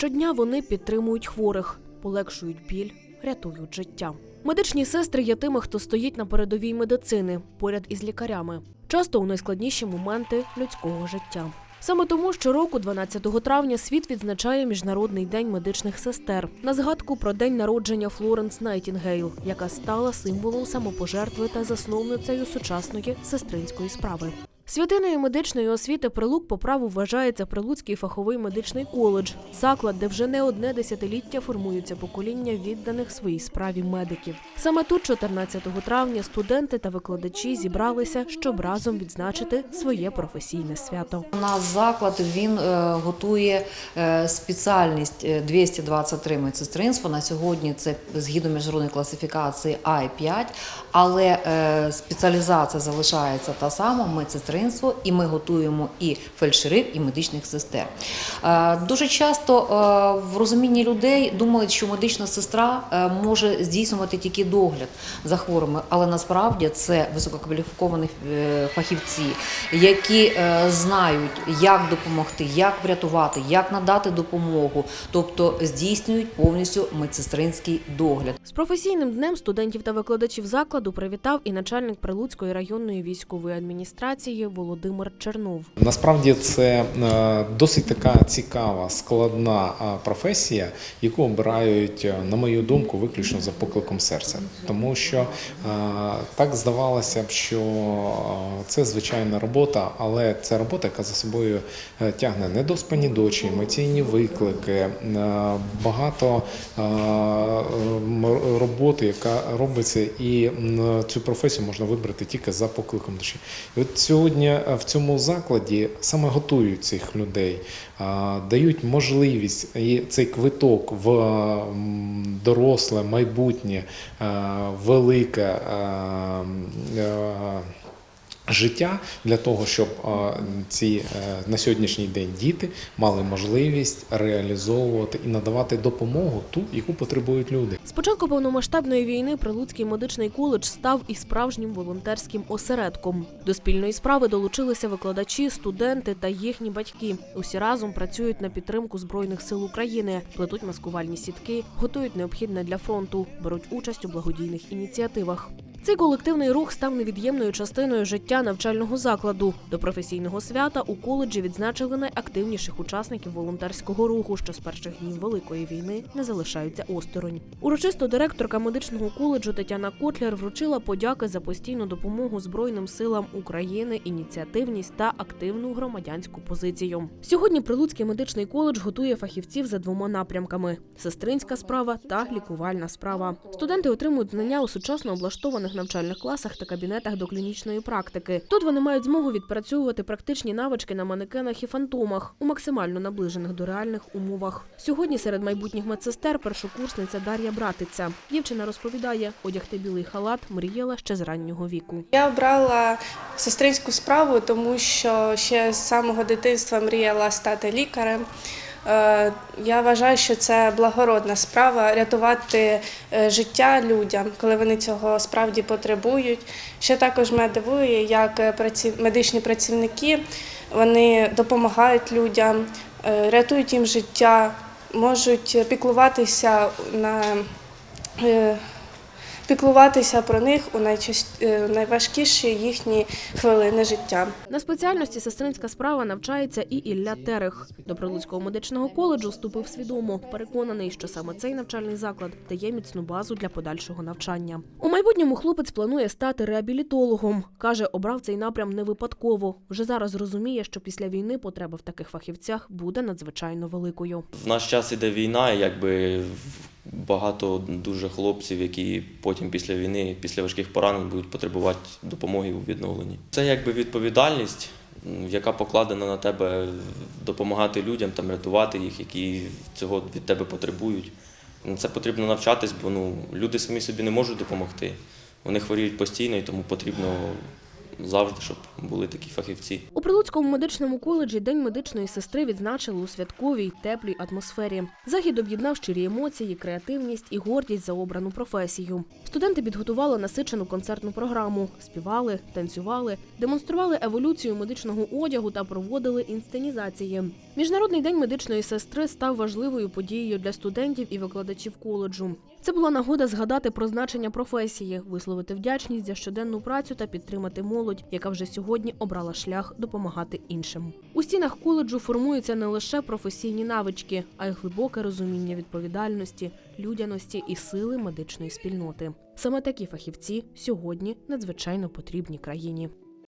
Щодня вони підтримують хворих, полегшують біль, рятують життя. Медичні сестри є тими, хто стоїть на передовій медицини поряд із лікарями, часто у найскладніші моменти людського життя. Саме тому щороку, 12 травня, світ відзначає Міжнародний день медичних сестер на згадку про день народження Флоренс Найтінгейл, яка стала символом самопожертви та засновницею сучасної сестринської справи. Святиною медичної освіти Прилук по праву вважається Прилуцький фаховий медичний коледж, заклад, де вже не одне десятиліття формуються покоління відданих своїй справі медиків. Саме тут, 14 травня, студенти та викладачі зібралися, щоб разом відзначити своє професійне свято. У нас заклад він е, готує е, спеціальність е, 223 медсестринства. На сьогодні це згідно міжнародної класифікації I5, але е, спеціалізація залишається та сама медсестринство, і ми готуємо і фельдшерів, і медичних сестер. Е, Дуже часто е, в розумінні людей думають, що медична сестра е, може здійснювати тільки догляд за хворими, але насправді це висококваліфіковані фахівці, які знають, як допомогти, як врятувати, як надати допомогу, тобто здійснюють повністю медсестринський догляд. З професійним днем студентів та викладачів закладу привітав і начальник Прилуцької районної військової адміністрації Володимир Чернов. Насправді це е, досить така цікава, складна професія, яку обирають, е, на мою думку, виключно за покликом серця. Тому що е, так здавалося б, що це звичайна робота, але це робота, яка за собою тягне недоспані дочі, емоційні виклики, багато роботи, яка робиться, і цю професію можна вибрати тільки за покликом душі. І от сьогодні е, в цьому закладі саме готують цих людей, дають можливість і цей квиток в доросле, майбутнє, е, велике. Життя для того, щоб ці е, на сьогоднішній день діти мали можливість реалізовувати і надавати допомогу ту, яку потребують люди. З початку повномасштабної війни Прилуцький медичний коледж став і справжнім волонтерським осередком. До спільної справи долучилися викладачі, студенти та їхні батьки. Усі разом працюють на підтримку збройних сил України, плетуть маскувальні сітки, готують необхідне для фронту, беруть участь у благодійних ініціативах. Цей колективний рух став невід'ємною частиною життя навчального закладу. До професійного свята у коледжі відзначили найактивніших учасників волонтерського руху, що з перших днів великої війни не залишаються осторонь. Урочисто директорка медичного коледжу Тетяна Котляр вручила подяки за постійну допомогу Збройним силам України, ініціативність та активну громадянську позицію. Сьогодні Прилуцький медичний коледж готує фахівців за двома напрямками: сестринська справа та лікувальна справа. Студенти отримують знання у сучасно облаштованих навчальних класах та кабінетах до клінічної практики. Тут вони мають змогу відпрацьовувати практичні навички на манекенах і фантомах у максимально наближених до реальних умовах. Сьогодні серед майбутніх медсестер першокурсниця Дар'я Братиця. Дівчина розповідає, одягти білий халат мріяла ще з раннього віку. Я обрала сестринську справу, тому що ще з самого дитинства мріяла стати лікарем. Е, Я вважаю, що це благородна справа рятувати е, життя людям, коли вони цього справді потребують. Ще також мене дивує, як е, медичні працівники вони допомагають людям, рятують їм життя, можуть піклуватися на піклуватися про них у е, найважкіші їхні хвилини життя. На спеціальності сестринська справа навчається і Ілля Терех. До Прилуцького медичного коледжу вступив свідомо, переконаний, що саме цей навчальний заклад дає міцну базу для подальшого навчання. У майбутньому хлопець планує стати реабілітологом. каже, обрав цей напрям не випадково. Вже зараз розуміє, що після війни потреба в таких фахівцях буде надзвичайно великою. В наш час іде війна, якби багато дуже хлопців, які потім після війни, після важких поранень будуть потребувати допомоги у відновленні. Це якби відповідальність, яка покладена на тебе допомагати людям, там, рятувати їх, які цього від тебе потребують. Це потрібно навчатись, бо ну, люди самі собі не можуть допомогти. Вони хворіють постійно, і тому потрібно завжди, щоб були такі фахівці. У Прилуцькому медичному коледжі День медичної сестри відзначили у святковій теплій атмосфері. Захід об'єднав щирі емоції, креативність і гордість за обрану професію. Студенти підготували насичену концертну програму, співали, танцювали, демонстрували еволюцію медичного одягу та проводили інсценізації. Міжнародний день медичної сестри став важливою подією для студентів і викладачів коледжу. Це була нагода згадати про значення професії, висловити вдячність за щоденну працю та підтримати молодь, яка вже сьогодні обрала шлях допомагати іншим. У стінах коледжу формуються не лише професійні навички, а й глибоке розуміння відповідальності, людяності і сили медичної спільноти. Саме такі фахівці сьогодні надзвичайно потрібні країні.